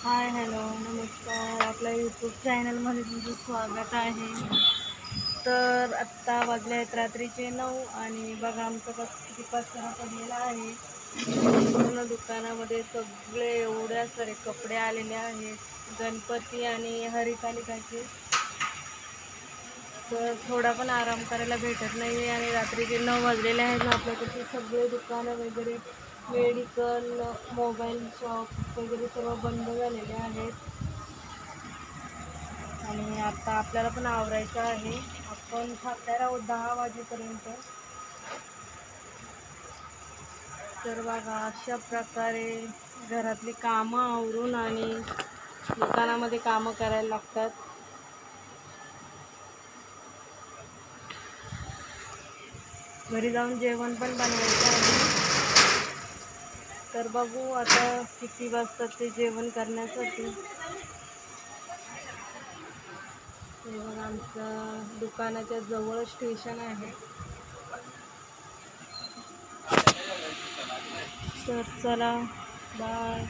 Hi hello नमस्कार. आपल्या YouTube चॅनलमध्ये तुमचं स्वागत आहे. तर आत्ता वाजले आहेत रात्रीचे नऊ आणि बघा आमचं कस किती पसारा पडलेला आहे. पूर्ण दुकानामध्ये सगळे एवढ्या सारे कपडे आलेले आहेत. गणपती आणि हरितालिकाचे. तर थोडा पण आराम करायला भेटत नाही आहे आणि रात्रीचे नऊ वाजलेले आहेत ना आपल्याकडचे सगळे दुकानं वगैरे मेडिकल मोबाईल शॉप वगैरे सर्व बंद झालेले आहेत. आणि आता आपल्याला पण आवरायचं आहे. आपण थांबणार आहोत दहा वाजेपर्यंत. तर बघा अशा प्रकारे घरातली कामं आवरून आणि दुकानामध्ये कामं करायला लागतात. घरी जाऊन जेवण पण बनवायचं आहे. तर बघू आता किती वाजतात ते जेवण करण्यासाठी. हे आमचं दुकानाच्या जवळ स्टेशन आहे. तर चला बाय.